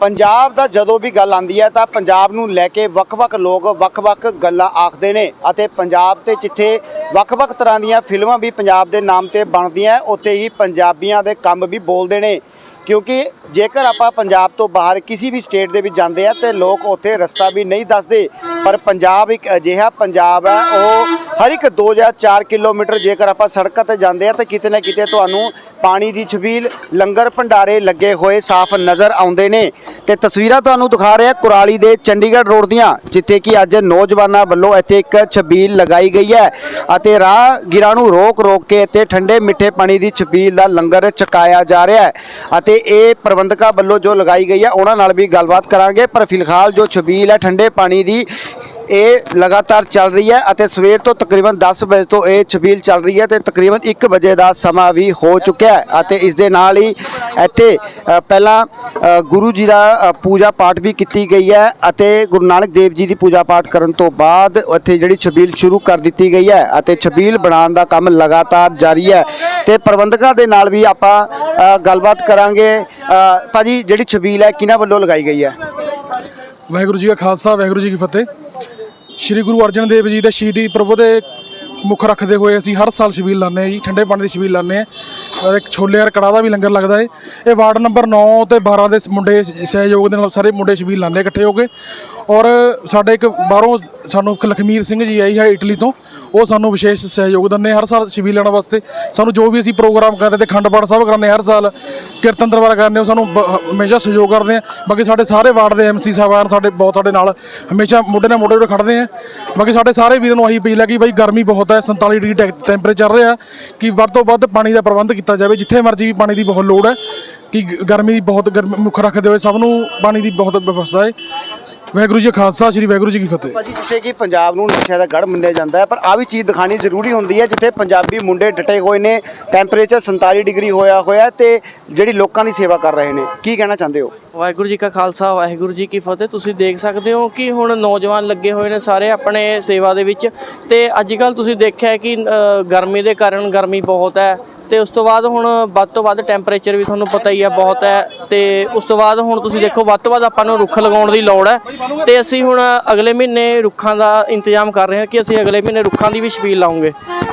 ਪੰਜਾਬ ਦਾ ਜਦੋਂ ਵੀ ਗੱਲ ਆਉਂਦੀ ਹੈ ਤਾਂ ਪੰਜਾਬ ਨੂੰ ਲੈ ਕੇ ਵੱਖ-ਵੱਖ ਲੋਕ ਵੱਖ-ਵੱਖ ਗੱਲਾਂ ਆਖਦੇ ਨੇ ਅਤੇ ਪੰਜਾਬ ਤੇ ਜਿੱਥੇ ਵੱਖ-ਵੱਖ ਤਰ੍ਹਾਂ ਦੀਆਂ ਫਿਲਮਾਂ ਵੀ ਪੰਜਾਬ ਦੇ ਨਾਮ ਤੇ ਬਣਦੀਆਂ, ਉੱਥੇ ਹੀ ਪੰਜਾਬੀਆਂ ਦੇ ਕੰਮ ਵੀ ਬੋਲਦੇ ਨੇ। ਕਿਉਂਕਿ ਜੇਕਰ ਆਪਾਂ ਪੰਜਾਬ ਤੋਂ ਬਾਹਰ ਕਿਸੇ ਵੀ ਸਟੇਟ ਦੇ ਵਿੱਚ ਜਾਂਦੇ ਆ ਤੇ ਲੋਕ ਉੱਥੇ ਰਸਤਾ ਵੀ ਨਹੀਂ ਦੱਸਦੇ, ਪਰ ਪੰਜਾਬ ਇੱਕ ਅਜਿਹਾ ਪੰਜਾਬ ਹੈ, ਉਹ ਹਰ ਇੱਕ 2 ਜਾਂ 4 ਕਿਲੋਮੀਟਰ ਜੇਕਰ ਆਪਾਂ ਸੜਕਾਂ ਤੇ ਜਾਂਦੇ ਆ ਤਾਂ ਕਿਤੇ ਨਾ ਕਿਤੇ ਤੁਹਾਨੂੰ ਪਾਣੀ ਦੀ ਛਬੀਲ, ਲੰਗਰ ਭੰਡਾਰੇ ਲੱਗੇ ਹੋਏ ਸਾਫ਼ ਨਜ਼ਰ ਆਉਂਦੇ ਨੇ। ਤੇ ਤਸਵੀਰਾਂ ਤੁਹਾਨੂੰ ਦਿਖਾ ਰਿਹਾ ਕੁਰਾਲੀ ਦੇ ਚੰਡੀਗੜ੍ਹ ਰੋਡ ਦੀਆਂ, ਜਿੱਥੇ ਕਿ ਅੱਜ ਨੌਜਵਾਨਾਂ ਵੱਲੋਂ ਇੱਥੇ ਇੱਕ ਛਬੀਲ ਲਗਾਈ ਗਈ ਹੈ ਅਤੇ ਰਾਹਗੀਰਾਂ ਨੂੰ ਰੋਕ ਰੋਕ ਕੇ ਇੱਥੇ ਠੰਡੇ ਮਿੱਠੇ ਪਾਣੀ ਦੀ ਛਬੀਲ ਦਾ ਲੰਗਰ ਚਕਾਇਆ ਜਾ ਰਿਹਾ ਹੈ। ਅਤੇ ਇਹ ਪ੍ਰਬੰਧਕਾਂ ਵੱਲੋਂ ਜੋ ਲਗਾਈ ਗਈ ਹੈ, ਉਹਨਾਂ ਨਾਲ ਵੀ ਗੱਲਬਾਤ ਕਰਾਂਗੇ। ਪਰ ਫਿਲਹਾਲ ਜੋ ਛਬੀਲ ਹੈ, ਠੰਡੇ ਪਾਣੀ ਦੀ ਇਹ ਲਗਾਤਾਰ ਚੱਲ ਰਹੀ ਹੈ ਅਤੇ ਸਵੇਰ ਤੋਂ ਤਕਰੀਬਨ 10 ਵਜੇ ਤੋਂ ਇਹ ਛਬੀਲ ਚੱਲ ਰਹੀ ਹੈ ਤੇ ਤਕਰੀਬਨ 1 ਵਜੇ ਦਾ ਸਮਾਂ ਵੀ ਹੋ ਚੁੱਕਿਆ ਹੈ ਅਤੇ ਇਸ ਦੇ ਨਾਲ ਹੀ ਇੱਥੇ ਪਹਿਲਾਂ ਗੁਰੂ ਜੀ ਦਾ ਪੂਜਾ ਪਾਠ ਵੀ ਕੀਤੀ ਗਈ ਹੈ ਅਤੇ ਗੁਰੂ ਨਾਨਕ ਦੇਵ ਜੀ ਦੀ ਪੂਜਾ ਪਾਠ ਕਰਨ ਤੋਂ ਬਾਅਦ ਇੱਥੇ ਜਿਹੜੀ ਛਬੀਲ ਸ਼ੁਰੂ ਕਰ ਦਿੱਤੀ ਗਈ ਹੈ ਅਤੇ ਛਬੀਲ ਬਣਾਉਣ ਦਾ ਕੰਮ ਲਗਾਤਾਰ ਜਾਰੀ ਹੈ ਤੇ ਪ੍ਰਬੰਧਕਾਂ ਦੇ ਨਾਲ ਵੀ ਆਪਾਂ ਗੱਲਬਾਤ ਕਰਾਂਗੇ। ਅ, ਭਾਜੀ ਜਿਹੜੀ ਛਬੀਲ ਹੈ ਕਿਹਨਾਂ ਵੱਲੋਂ ਲਗਾਈ ਗਈ ਹੈ? ਵਾਹਿਗੁਰੂ ਜੀ ਕਾ ਖਾਲਸਾ ਵਾਹਿਗੁਰੂ ਜੀ ਕੀ ਫਤਿਹ। ਸ੍ਰੀ ਗੁਰੂ ਅਰਜਨ ਦੇਵ ਜੀ ਦੇ ਸ਼ਹੀਦੀ ਪ੍ਰਭੂ ਦੇ ਮੁੱਖ ਰੱਖਦੇ ਹੋਏ ਅਸੀਂ ਹਰ ਸਾਲ ਛਬੀਲ ਲਾਉਂਦੇ ਹਾਂ ਜੀ, ਠੰਡੇ ਪਾਣੀ ਦੀ ਛਬੀਲ ਲਾਉਂਦੇ ਹਾਂ। ਇੱਕ ਛੋਲੇ ਔਰ ਕੜਾਹ ਦਾ ਵੀ ਲੰਗਰ ਲੱਗਦਾ ਹੈ ਇਹ ਵਾਰਡ ਨੰਬਰ 9 ਤੇ 12 ਦੇ ਮੁੰਡੇ ਸਹਿਯੋਗ ਦੇ ਨਾਲ ਸਾਰੇ ਮੁੰਡੇ ਛਬੀਲ ਲਾਉਂਦੇ ਇਕੱਠੇ ਹੋ ਕੇ। ਔਰ ਸਾਡੇ ਇੱਕ ਬਾਹਰੋਂ ਸਾਨੂੰ ਲਖਮੀਰ ਸਿੰਘ ਜੀ ਆਈ ਹੈ ਇਟਲੀ ਤੋਂ, ਉਹ ਸਾਨੂੰ ਵਿਸ਼ੇਸ਼ ਸਹਿਯੋਗ ਦਿੰਦੇ ਹਰ ਸਾਲ ਛਬੀਲ ਲੈਣ ਵਾਸਤੇ। ਸਾਨੂੰ ਜੋ ਵੀ ਅਸੀਂ ਪ੍ਰੋਗਰਾਮ ਕਰਦੇ ਤੇ ਖੰਡ ਪਾਠ ਸਾਹਿਬ ਕਰਾਉਂਦੇ ਹਰ ਸਾਲ ਕੀਰਤਨ ਦਰਬਾਰ ਕਰਨੇ ਉਹ ਸਾਨੂੰ ਬ- ਹਮੇਸ਼ਾ ਸਹਿਯੋਗ ਕਰਦੇ ਆ। ਬਾਕੀ ਸਾਡੇ ਸਾਰੇ ਵਾਰਡ ਦੇ ਐਮਸੀ ਸਾਹਿਬਾਨ ਸਾਡੇ ਬਹੁਤ ਸਾਡੇ ਨਾਲ ਹਮੇਸ਼ਾ ਮੋਢੇ ਨਾਲ ਮੋਢੇ ਜੁੜੇ ਖੜਦੇ ਆ। ਬਾਕੀ ਸਾਡੇ ਸਾਰੇ ਵੀਰਾਂ ਨੂੰ ਆਹੀ ਅਪੀਲ ਹੈ ਕਿ ਬਾਈ ਗਰਮੀ ਬਹੁਤ ਹੈ 47 ਡਿਗਰੀ ਟੈਕ- ਟੈਂਪਰੇਚਰ ਰਿਹਾ, ਕਿ ਵੱਧ ਤੋਂ ਵੱਧ ਪਾਣੀ ਦਾ ਪ੍ਰਬੰਧ ਕੀਤਾ ਜਾਵੇ, ਜਿੱਥੇ ਮਰਜ਼ੀ ਵੀ ਪਾਣੀ ਦੀ ਬਹੁਤ ਲੋੜ ਹੈ, ਕਿ ਗਰਮੀ ਦੀ ਬਹੁਤ ਗਰਮ ਮੁੱਖ ਰੱਖਦੇ ਹੋਏ ਸਭ ਨੂੰ ਪਾਣੀ ਦੀ ਬਹੁਤ ਵਿਵਸਥਾ ਹੈ। ਵਾਹਿਗੁਰੂ ਜੀ ਕਾ ਖਾਲਸਾ, ਸ੍ਰੀ ਵਾਹਿਗੁਰੂ ਜੀ ਕੀ ਫਤਿਹ। ਭਾਜੀ, ਜਿੱਥੇ ਕਿ ਪੰਜਾਬ ਨੂੰ ਨਸ਼ਿਆਂ ਦਾ ਗੜ ਮੰਨਿਆ ਜਾਂਦਾ ਹੈ, ਪਰ ਆ ਵੀ ਚੀਜ਼ ਦਿਖਾਣੀ ਜ਼ਰੂਰੀ ਹੁੰਦੀ ਹੈ, ਜਿੱਥੇ ਪੰਜਾਬੀ ਮੁੰਡੇ ਡਟੇ ਹੋਏ ਨੇ ਟੈਂਪਰੇਚਰ 47 ਡਿਗਰੀ ਹੋਇਆ ਹੋਇਆ ਹੈ ਤੇ ਜਿਹੜੀ ਲੋਕਾਂ ਦੀ ਸੇਵਾ ਕਰ ਰਹੇ ਨੇ, ਕੀ ਕਹਿਣਾ ਚਾਹੁੰਦੇ ਹੋ? ਵਾਹਿਗੁਰੂ ਜੀ ਕਾ ਖਾਲਸਾ, ਵਾਹਿਗੁਰੂ ਜੀ ਕੀ ਫਤਿਹ। ਤੁਸੀਂ ਦੇਖ ਸਕਦੇ ਹੋ ਕਿ ਹੁਣ ਨੌਜਵਾਨ ਲੱਗੇ ਹੋਏ ਨੇ ਸਾਰੇ ਆਪਣੇ ਸੇਵਾ ਦੇ ਵਿੱਚ। ਤੇ ਅੱਜ ਕੱਲ ਤੁਸੀਂ ਦੇਖਿਆ ਕਿ ਗਰਮੀ ਦੇ ਕਾਰਨ ਗਰਮੀ ਬਹੁਤ ਹੈ। ਤੇ ਉਸ ਤੋਂ ਬਾਅਦ ਹੁਣ ਵੱਧ ਤੋਂ ਵੱਧ ਟੈਂਪਰੇਚਰ ਵੀ ਤੁਹਾਨੂੰ ਪਤਾ ਹੀ ਹੈ ਬਹੁਤ ਹੈ। ਤੇ ਉਸ ਤੋਂ ਬਾਅਦ ਹੁਣ ਤੁਸੀਂ ਦੇਖੋ, ਵੱਧ ਤੋਂ ਵੱਧ ਆਪਾਂ ਨੂੰ ਰੁੱਖ ਲਗਾਉਣ ਦੀ ਲੋੜ ਹੈ। ਤੇ ਅਸੀਂ ਹੁਣ ਅਗਲੇ ਮਹੀਨੇ ਰੁੱਖਾਂ ਦਾ ਇੰਤਜ਼ਾਮ ਕਰ ਰਹੇ ਹਾਂ ਕਿ ਅਸੀਂ ਅਗਲੇ ਮਹੀਨੇ ਰੁੱਖਾਂ ਦੀ ਵੀ ਛਬੀਲ ਲਾਉਂਗੇ।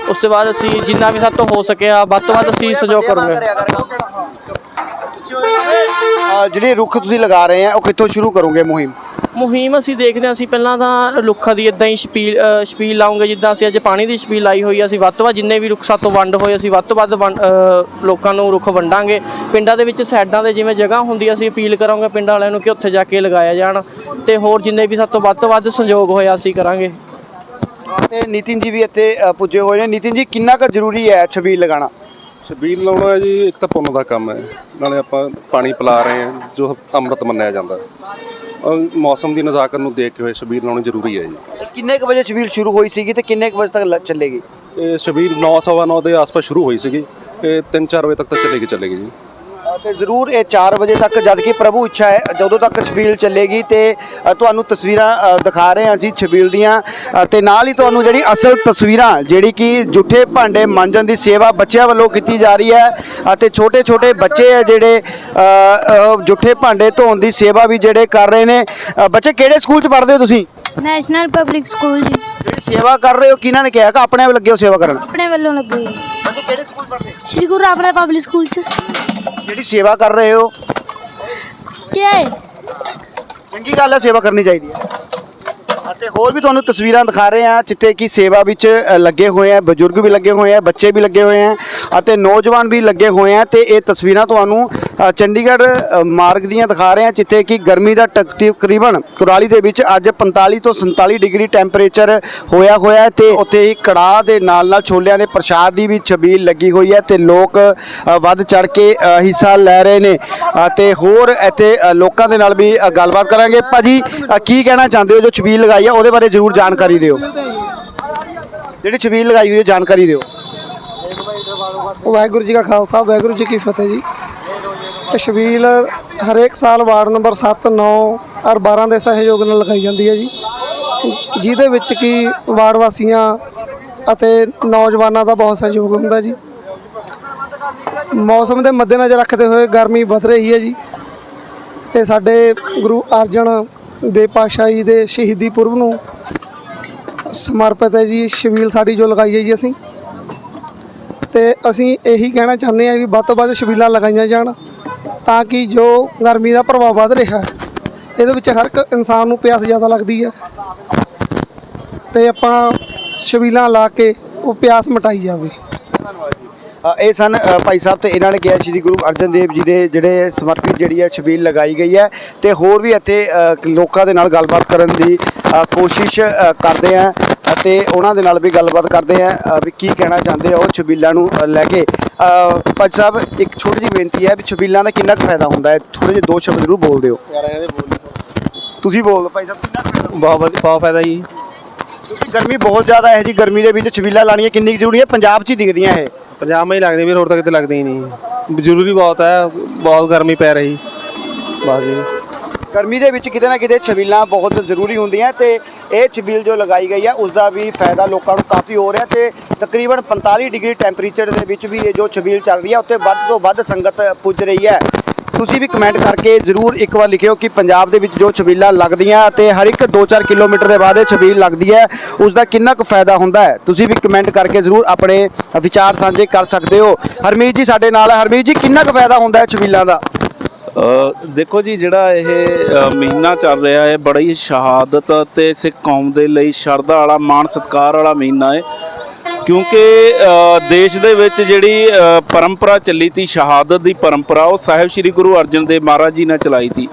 ਉਸ ਤੋਂ ਬਾਅਦ ਅਸੀਂ ਜਿੰਨਾ ਵੀ ਸਾਡੇ ਤੋਂ ਹੋ ਸਕਿਆ, ਵੱਧ ਤੋਂ ਵੱਧ ਅਸੀਂ ਸਹਿਯੋਗ ਕਰੂਗੇ। ਜਿਹੜੇ ਰੁੱਖ ਤੁਸੀਂ ਲਗਾ ਰਹੇ ਆ ਉਹ ਕਿੱਥੋਂ ਸ਼ੁਰੂ ਕਰੋਗੇ ਮੁਹਿੰਮ? ਮੁਹਿੰਮ ਅਸੀਂ ਦੇਖਦੇ ਹਾਂ ਅਸੀਂ ਪਹਿਲਾਂ ਤਾਂ ਰੁੱਖਾਂ ਦੀ ਇਦਾਂ ਹੀ ਛਪੀਲ ਅ, ਛਪੀਲ ਲਾਉਂਗੇ ਜਿੱਦਾਂ ਅਸੀਂ ਅੱਜ ਪਾਣੀ ਦੀ ਛਪੀਲ ਲਾਈ ਹੋਈ ਆ ਅਸੀਂ ਵੱਧ ਤੋਂ ਵੱਧ ਜਿੰਨੇ ਵੀ ਰੁੱਖ ਸਾਤੋਂ ਵੰਡ ਹੋਏ ਅਸੀਂ ਵੱਧ ਤੋਂ ਵੱਧ ਵੰਡ- ਅ, ਲੋਕਾਂ ਨੂੰ ਰੁੱਖ ਵੰਡਾਂਗੇ। ਪਿੰਡਾਂ ਦੇ ਵਿੱਚ ਸਾਈਡਾਂ ਦੇ ਜਿਵੇਂ ਜਗ੍ਹਾ ਹੁੰਦੀ ਆ, ਅਸੀਂ ਅਪੀਲ ਕਰਾਂਗੇ ਪਿੰਡਾਂ ਵਾਲਿਆਂ ਨੂੰ ਕਿ ਉੱਥੇ ਜਾ ਕੇ ਲਗਾਇਆ ਜਾਣ ਤੇ ਹੋਰ ਜਿੰਨੇ ਵੀ ਸਾਤੋਂ ਵੱਧ ਤੋਂ ਵੱਧ ਸੰਯੋਗ ਹੋਇਆ ਅਸੀਂ ਕਰਾਂਗੇ। ਤੇ ਨਿਤਿਨ ਜੀ ਵੀ ਇੱਥੇ ਅ, ਪੁੱਜੇ ਹੋਏ ਨੇ। ਨਿਤਿਨ ਜੀ ਕਿੰਨਾ ਕੁ ਜ਼ਰੂਰੀ ਹੈ ਛਬੀਲ ਲਗਾਉਣਾ? ਛਬੀਲ ਲਾਉਣਾ ਹੈ ਜੀ ਇੱਕ ਤਾਂ ਪੁੰਨ ਦਾ ਕੰਮ ਹੈ। ਨਾਲੇ ਆਪਾਂ ਪਾਣੀ ਪਿਲਾ ਰਹੇ ਹਾਂ ਜੋ ਅੰਮ੍ਰਿਤ ਮੰਨਿਆ ਜਾਂਦਾ। ਔਰ ਮੌਸਮ ਦੀ ਨਜ਼ਾਕਤ ਨੂੰ ਦੇਖ ਕੇ ਹੋਏ ਛਬੀਲ ਲਾਉਣੀ ਜ਼ਰੂਰੀ ਹੈ ਜੀ। ਕਿੰਨੇ ਕੁ ਵਜੇ ਛਬੀਲ ਸ਼ੁਰੂ ਹੋਈ ਸੀਗੀ ਤੇ ਕਿੰਨੇ ਕੁ ਵਜੇ ਤੱਕ ਲ- ਚੱਲੇਗੀ? ਇਹ ਛਬੀਲ 9:09 ਦੇ ਆਸ-ਪਾਸ ਸ਼ੁਰੂ ਹੋਈ ਸੀਗੀ। ਇਹ 3-4 ਵਜੇ ਤੱਕ ਤਾਂ ਚੱਲੇਗੀ ਚੱਲੇਗੀ ਜੀ। ਤੇ ਜ਼ਰੂਰ ਇਹ 4 ਵਜੇ ਤੱਕ ਜਦ ਕਿ ਪ੍ਰਭੂ ਇੱਛਾ ਹੈ ਜਦੋਂ ਤੱਕ ਛਬੀਲ ਚੱਲੇਗੀ ਤੇ ਅ, ਤੁਹਾਨੂੰ ਤਸਵੀਰਾਂ ਅ, ਦਿਖਾ ਰਹੇ ਹਾਂ ਅਸੀਂ ਛਬੀਲ ਦੀਆਂ। ਅ, ਤੇ ਨਾਲ ਹੀ ਤੁਹਾਨੂੰ ਜਿਹੜੀ ਅਸਲ ਤਸਵੀਰਾਂ ਜਿਹੜੀ ਕਿ ਜੁੱਠੇ ਭਾਂਡੇ ਮਾਂਜਣ ਦੀ ਸੇਵਾ ਬੱਚਿਆਂ ਵੱਲੋਂ ਕੀਤੀ ਜਾ ਰਹੀ ਹੈ ਅਤੇ ਛੋਟੇ ਛੋਟੇ ਬੱਚੇ ਹੈ ਜਿਹੜੇ ਅ, ਅ, ਜੁੱਠੇ ਭਾਂਡੇ ਧੋਣ ਦੀ ਸੇਵਾ ਵੀ ਜਿਹੜੇ ਕਰ ਰਹੇ ਨੇ। ਅ, ਬੱਚੇ ਕਿਹੜੇ ਸਕੂਲ 'ਚ ਪੜ੍ਹਦੇ ਹੋ ਤੁਸੀਂ? ਨੈਸ਼ਨਲ ਪਬਲਿਕ ਸਕੂਲ ਜੀ। ਜਿਹੜੀ ਸੇਵਾ ਕਰ ਰਹੇ ਹੋ ਕਿਹਨਾਂ ਨੇ ਕਿਹਾ ਕਿ ਆਪਣੇ ਆਪ ਲੱਗੇ ਹੋ ਸੇਵਾ ਕਰਨ? ਆਪਣੇ ਵੱਲੋਂ ਲੱਗੇ ਹੋਏ। ਬੱਚੇ ਕਿਹੜੇ ਸਕੂਲ ਪੜ੍ਹਦੇ? ਸ਼੍ਰੀ ਗੁਰੂ ਰਾਮਦਾਸ ਪਬਲਿਕ ਸਕੂਲ ਚ। ਜਿਹੜੀ ਸੇਵਾ ਕਰ ਰਹੇ ਹੋ? ਕੀ ਹੈ? ਚੰਗੀ ਗੱਲ ਹੈ ਸੇਵਾ ਕਰਨੀ ਚਾਹੀਦੀ ਹੈ। ਅਤੇ ਹੋਰ ਵੀ ਤੁਹਾਨੂੰ ਤਸਵੀਰਾਂ ਦਿਖਾ ਰਹੇ ਹਾਂ ਜਿੱਥੇ ਕਿ ਸੇਵਾ ਵਿੱਚ ਅ, ਲੱਗੇ ਹੋਏ ਆ ਬਜ਼ੁਰਗ ਵੀ ਲੱਗੇ ਹੋਏ ਆ ਬੱਚੇ ਵੀ ਲੱਗੇ ਹੋਏ ਆ ਅਤੇ ਨੌਜਵਾਨ ਵੀ ਲੱਗੇ ਹੋਏ ਆ ਤੇ ਇਹ ਤਸਵੀਰਾਂ ਤੁਹਾਨੂੰ ਚੰਡੀਗੜ੍ਹ ਮਾਰਗ ਦੀਆਂ ਦਿਖਾ ਰਹੇ ਹਾਂ ਜਿੱਥੇ ਕਿ ਗਰਮੀ ਦਾ ਟਕ- ਤਕਰੀਬਨ ਕੁਰਾਲੀ ਦੇ ਵਿੱਚ ਅੱਜ 45 ਤੋਂ 47 ਡਿਗਰੀ ਟੈਂਪਰੇਚਰ ਹੋਇਆ ਹੋਇਆ ਹੈ ਤੇ ਉੱਥੇ ਹੀ ਕੜਾਹ ਦੇ ਨਾਲ ਨਾਲ ਛੋਲਿਆਂ ਦੇ ਪ੍ਰਸ਼ਾਦ ਦੀ ਵੀ ਛਬੀਲ ਲੱਗੀ ਹੋਈ ਹੈ ਤੇ ਲੋਕ ਵੱਧ ਚੜ ਕੇ ਹਿੱਸਾ ਲੈ ਰਹੇ ਨੇ। ਅ, ਤੇ ਹੋਰ ਇੱਥੇ ਲੋਕਾਂ ਦੇ ਨਾਲ ਵੀ ਗੱਲਬਾਤ ਕਰਾਂਗੇ। ਭਾਜੀ ਅ, ਕੀ ਕਹਿਣਾ ਚਾਹੁੰਦੇ ਹੋ ਜੋ ਛਬੀਲ ਲਗਾਈ ਹੈ? ਉਹਦੇ ਬਾਰੇ ਜ਼ਰੂਰ ਜਾਣਕਾਰੀ ਦਿਓ। ਜਿਹੜੀ ਛਬੀਲ ਲਗਾਈ ਹੋਈ ਹੈ ਜਾਣਕਾਰੀ ਦਿਓ। ਵਾਹਿਗੁਰੂ ਜੀ ਕਾ ਖਾਲਸਾ ਵਾਹਿਗੁਰੂ ਜੀ ਕੀ ਫਤਿਹ ਜੀ। ਤਸ਼ਬੀਲ ਹਰੇਕ ਸਾਲ ਵਾਰਡ ਨੰਬਰ 7 9 ਔਰ 12 ਦੇ ਸਹਿਯੋਗ ਨਾਲ ਲਗਾਈ ਜਾਂਦੀ ਹੈ ਜੀ। ਜਿਹਦੇ ਵਿੱਚ ਕੀ ਵਾਰਡ ਵਾਸੀਆਂ ਅਤੇ ਨੌਜਵਾਨਾਂ ਦਾ ਬਹੁਤ ਸਹਿਯੋਗ ਹੁੰਦਾ ਜੀ। ਮੌਸਮ ਦੇ ਮੱਦੇਨਜ਼ਰ ਰੱਖਦੇ ਹੋਏ ਗਰਮੀ ਵਧ ਰਹੀ ਹੈ ਜੀ। ਤੇ ਸਾਡੇ ਗੁਰੂ ਅਰਜਨ ਦੇਵ ਪਾਤਸ਼ਾਹੀ ਦੇ ਸ਼ਹੀਦੀ ਪੁਰਬ ਨੂੰ ਸਮਰਪਿਤ ਹੈ ਜੀ, ਸ਼ਬੀਲ ਸਾਡੀ ਜੋ ਲਗਾਈ ਹੈ ਜੀ ਅਸੀਂ। ਤੇ ਅਸੀਂ ਇਹੀ ਕਹਿਣਾ ਚਾਹੁੰਦੇ ਹਾਂ ਵੀ ਵੱਧ ਤੋਂ ਵੱਧ ਸ਼ਬੀਲਾਂ ਲਗਾਈਆਂ ਜਾਣ। ਤਾਂ ਕਿ ਜੋ ਗਰਮੀ ਦਾ ਪ੍ਰਭਾਵ ਵੱਧ ਰਿਹਾ ਹੈ ਇਹਦੇ ਵਿੱਚ ਹਰ ਇੱਕ ਇਨਸਾਨ ਨੂੰ ਪਿਆਸ ਜ਼ਿਆਦਾ ਲੱਗਦੀ ਹੈ। ਤੇ ਆਪਾਂ ਛਬੀਲਾਂ ਲਾ ਕੇ ਉਹ ਪਿਆਸ ਮਿਟਾਈ ਜਾਵੇ। ਅ, ਇਹ ਸਨ ਅ, ਭਾਈ ਸਾਹਿਬ ਤੇ ਇਹਨਾਂ ਨੇ ਕਿਹਾ ਸ੍ਰੀ ਗੁਰੂ ਅਰਜਨ ਦੇਵ ਜੀ ਦੇ ਜਿਹੜੇ ਸਮਰਪਿਤ ਜਿਹੜੀ ਹੈ ਛਬੀਲ ਲਗਾਈ ਗਈ ਹੈ ਤੇ ਹੋਰ ਵੀ ਇੱਥੇ ਅ, ਲੋਕਾਂ ਦੇ ਨਾਲ ਗੱਲਬਾਤ ਕਰਨ ਦੀ ਅ, ਕੋਸ਼ਿਸ਼ ਅ, ਕਰਦੇ ਆ। ਅਤੇ ਉਹਨਾਂ ਦੇ ਨਾਲ ਵੀ ਗੱਲਬਾਤ ਕਰਦੇ ਆ ਵੀ ਕੀ ਕਹਿਣਾ ਚਾਹੁੰਦੇ ਆ ਉਹ ਛਬੀਲਾਂ ਨੂੰ ਲੈ ਕੇ। ਅ, ਭਾਈ ਸਾਹਿਬ ਇੱਕ ਛੋਟੀ ਜਿਹੀ ਬੇਨਤੀ ਹੈ ਵੀ ਛਬੀਲਾਂ ਦਾ ਕਿੰਨਾ ਕੁ ਫਾਇਦਾ ਹੁੰਦਾ ਹੈ? ਥੋੜੇ ਜਿਹੇ ਦੋ ਸ਼ਬਦ ਜ਼ਰੂਰ ਬੋਲ ਦਿਓ ਤੁਸੀਂ ਬੋਲ ਦਿਓ ਭਾਈ ਸਾਹਿਬ ਕਿੰਨਾ ਕੁ ਫਾਇਦਾ ਬਹੁਤ ਵਧੀਆ ਬਹੁਤ ਫਾਇਦਾ ਜੀ। ਕਿਉਂਕਿ ਗਰਮੀ ਬਹੁਤ ਜ਼ਿਆਦਾ ਹੈ ਜੀ ਗਰਮੀ ਦੇ ਵਿੱਚ ਛਬੀਲਾਂ ਲਾਣੀਆਂ ਕਿੰਨੀ ਕੁ ਜ਼ਰੂਰੀ ਹੈ? ਪੰਜਾਬ 'ਚ ਹੀ ਦਿਖਦੀਆਂ ਇਹ। ਪੰਜਾਬ ਮੈਂ ਹੀ ਲੱਗਦੀ ਵੀਰ ਹੋਰ ਤਾਂ ਕਿਤੇ ਲੱਗਦੀ ਹੀ ਨਹੀਂ। ਜ਼ਰੂਰੀ ਬਹੁਤ ਹੈ ਬਹੁਤ ਗਰਮੀ ਪੈ ਰਹੀ। ਬਸ ਜੀ। ਗਰਮੀ ਦੇ ਵਿੱਚ ਕਿਤੇ ਨਾ ਕਿਤੇ ਛਬੀਲਾਂ ਬਹੁਤ ਜ਼ਰੂਰੀ ਹੁੰਦੀਆਂ ਤੇ ਇਹ ਛਬੀਲ ਜੋ ਲਗਾਈ ਗਈ ਹੈ ਉਸ ਦਾ ਵੀ ਫਾਇਦਾ ਲੋਕਾਂ ਨੂੰ ਕਾਫੀ ਹੋ ਰਿਹਾ ਤੇ ਤਕਰੀਬਨ 45 ਡਿਗਰੀ ਟੈਂਪਰੇਚਰ ਦੇ ਵਿੱਚ ਵੀ ਇਹ ਜੋ ਛਬੀਲ ਚੱਲ ਰਹੀ ਹੈ ਉੱਤੇ ਵੱਧ ਤੋਂ ਵੱਧ ਸੰਗਤ ਪੁੱਜ ਰਹੀ ਹੈ ਤੁਸੀਂ ਵੀ ਕਮੈਂਟ ਕਰਕੇ ਜ਼ਰੂਰ ਇੱਕ ਵਾਰ ਲਿਖਿਓ ਕਿ ਪੰਜਾਬ ਦੇ ਵਿੱਚ ਜੋ ਛਬੀਲਾਂ ਲੱਗਦੀਆਂ ਤੇ ਹਰ ਇੱਕ 2-4 ਕਿਲੋਮੀਟਰ ਦੇ ਬਾਅਦ ਇਹ ਛਬੀਲ ਲੱਗਦੀ ਹੈ ਉਸ ਦਾ ਕਿੰਨਾ ਕੁ ਫਾਇਦਾ ਹੁੰਦਾ ਹੈ? ਤੁਸੀਂ ਵੀ ਕਮੈਂਟ ਕਰਕੇ ਜ਼ਰੂਰ ਆਪਣੇ ਵਿਚਾਰ ਸਾਂਝੇ ਕਰ ਸਕਦੇ ਹੋ। ਹਰਮੀਤ ਜੀ ਸਾਡੇ ਨਾਲ ਹੈ ਹਰਮੀਤ ਜੀ, ਕਿੰਨਾ ਕੁ ਫਾਇਦਾ ਹੁੰਦਾ ਹੈ ਛਬੀਲਾਂ ਦਾ? ਦੇਖੋ ਜੀ, ਜਿਹੜਾ ਇਹ ਮਹੀਨਾ ਚੱਲ ਰਿਹਾ ਹੈ, ਬੜੀ ਸ਼ਹਾਦਤ ਤੇ ਸਿੱਖ ਕੌਮ ਦੇ ਲਈ ਸ਼ਰਧਾ ਵਾਲਾ, ਮਾਣ ਸਤਿਕਾਰ ਵਾਲਾ ਮਹੀਨਾ ਹੈ। ਕਿਉਂਕਿ ਦੇਸ਼ ਦੇ ਵਿੱਚ ਜਿਹੜੀ ਪਰੰਪਰਾ ਚੱਲੀ ਤੀ, ਸ਼ਹਾਦਤ ਦੀ ਪਰੰਪਰਾ, ਉਹ ਸਾਹਿਬ ਸ੍ਰੀ ਗੁਰੂ ਅਰਜਨ ਦੇਵ ਮਹਾਰਾਜ ਜੀ ਨੇ ਚਲਾਈ ਤੀ।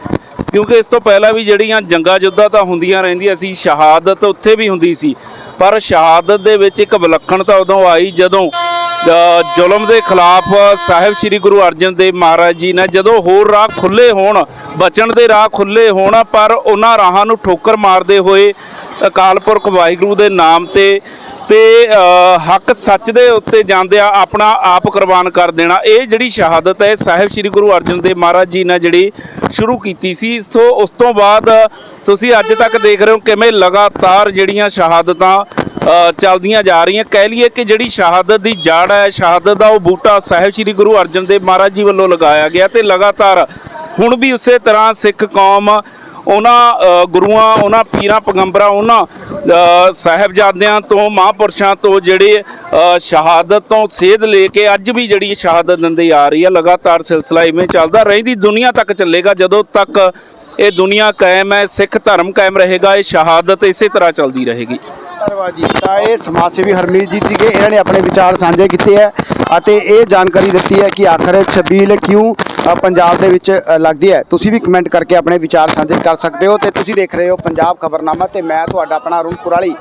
ਕਿਉਂਕਿ ਇਸ ਤੋਂ ਪਹਿਲਾਂ ਵੀ ਜਿਹੜੀਆਂ ਜੰਗਾਂ ਯੁੱਧਾਂ ਤਾਂ ਹੁੰਦੀਆਂ ਰਹਿੰਦੀਆਂ ਸੀ, ਸ਼ਹਾਦਤ ਉੱਥੇ ਵੀ ਹੁੰਦੀ ਸੀ। ਪਰ ਸ਼ਹਾਦਤ ਦੇ ਵਿੱਚ ਇੱਕ ਵਿਲੱਖਣਤਾ ਉਦੋਂ ਆਈ ਜਦੋਂ ਜ਼ੁਲਮ ਦੇ ਖਿਲਾਫ ਸਾਹਿਬ ਸ੍ਰੀ ਗੁਰੂ ਅਰਜਨ ਦੇਵ ਮਹਾਰਾਜ ਜੀ ਨੇ ਜਦੋਂ ਹੋਰ ਰਾਹ ਖੁੱਲੇ ਹੋਣ, ਬਚਣ ਦੇ ਰਾਹ ਖੁੱਲੇ ਹੋਣ, ਪਰ ਉਹਨਾਂ ਰਾਹਾਂ ਨੂੰ ਠੋਕਰ ਮਾਰਦੇ ਹੋਏ ਅਕਾਲ ਪੁਰਖ ਵਾਹਿਗੁਰੂ ਦੇ ਨਾਮ ਤੇ ਤੇ ਹੱਕ ਸੱਚ ਦੇ ਉੱਤੇ ਜਾਂਦਿਆਂ ਆਪਣਾ ਆਪ ਕੁਰਬਾਨ ਕਰ ਦੇਣਾ, ਇਹ ਜਿਹੜੀ ਸ਼ਹਾਦਤ ਹੈ ਸਾਹਿਬ ਸ੍ਰੀ ਗੁਰੂ ਅਰਜਨ ਦੇਵ ਮਹਾਰਾਜ ਜੀ ਨੇ ਜਿਹੜੀ ਸ਼ੁਰੂ ਕੀਤੀ ਸੀ, ਸੋ ਉਸ ਤੋਂ ਬਾਅਦ ਤੁਸੀਂ ਅੱਜ ਤੱਕ ਦੇਖ ਰਹੇ ਹੋ ਕਿਵੇਂ ਲਗਾਤਾਰ ਜਿਹੜੀਆਂ ਸ਼ਹਾਦਤਾਂ ਚੱਲਦੀਆਂ ਜਾ ਰਹੀਆਂ। ਕਹਿ ਲਈਏ ਕਿ ਜਿਹੜੀ ਸ਼ਹਾਦਤ ਦੀ ਜੜ ਹੈ ਸ਼ਹਾਦਤ ਦਾ ਉਹ ਬੂਟਾ ਸਾਹਿਬ ਸ੍ਰੀ ਗੁਰੂ ਅਰਜਨ ਦੇਵ ਮਹਾਰਾਜ ਜੀ ਵੱਲੋਂ ਲਗਾਇਆ ਗਿਆ ਤੇ ਲਗਾਤਾਰ ਹੁਣ ਵੀ ਉਸੇ ਤਰ੍ਹਾਂ ਸਿੱਖ ਕੌਮ ਉਹਨਾਂ ਗੁਰੂਆਂ ਉਹਨਾਂ ਪੀਰਾਂ ਪੈਗੰਬਰਾਂ ਉਹਨਾਂ ਅ, ਸਾਹਿਬਜ਼ਾਦਿਆਂ ਤੋਂ ਮਹਾਂਪੁਰਸ਼ਾਂ ਤੋਂ ਜਿਹੜੇ ਸ਼ਹਾਦਤ ਤੋਂ ਸੇਧ ਲੈ ਕੇ ਅੱਜ ਵੀ ਜਿਹੜੀ ਸ਼ਹਾਦਤ ਦਿੰਦੀ ਆ ਰਹੀ ਹੈ। ਲਗਾਤਾਰ ਸਿਲਸਿਲਾ ਇਵੇਂ ਚੱਲਦਾ। ਰਹਿੰਦੀ ਦੁਨੀਆ ਤੱਕ ਚੱਲੇਗਾ ਜਦੋਂ ਤੱਕ ਇਹ ਦੁਨੀਆ ਕਾਇਮ ਹੈ ਸਿੱਖ ਧਰਮ ਕਾਇਮ ਰਹੇਗਾ ਇਹ ਸ਼ਹਾਦਤ ਇਸੇ ਤਰ੍ਹਾਂ ਚੱਲਦੀ ਰਹੇਗੀ। ਧੰਨਵਾਦ ਜੀ। ਤਾਂ ਇਹ ਸਮਾਜ ਸੇਵੀ ਹਰਮੀਤ ਜੀ ਸੀਗੇ, ਇਹਨਾਂ ਨੇ ਆਪਣੇ ਵਿਚਾਰ ਸਾਂਝੇ ਕੀਤੇ ਹੈ ਅਤੇ ਇਹ ਜਾਣਕਾਰੀ ਦਿੱਤੀ ਹੈ ਕਿ ਆਖਰ ਛਬੀਲ ਕਿਉਂ ਪੰਜਾਬ ਦੇ ਵਿੱਚ ਲੱਗਦੀ ਹੈ। ਤੁਸੀਂ ਵੀ ਕਮੈਂਟ ਕਰਕੇ ਆਪਣੇ ਵਿਚਾਰ ਸਾਂਝੇ ਕਰ ਸਕਦੇ ਹੋ ਤੇ ਤੁਸੀਂ ਦੇਖ ਰਹੇ ਹੋ ਪੰਜਾਬ ਖਬਰਨਾਮਾ ਤੇ ਮੈਂ ਤੁਹਾਡਾ ਆਪਣਾ ਅਰੁਣ ਪੁਰਾਲੀ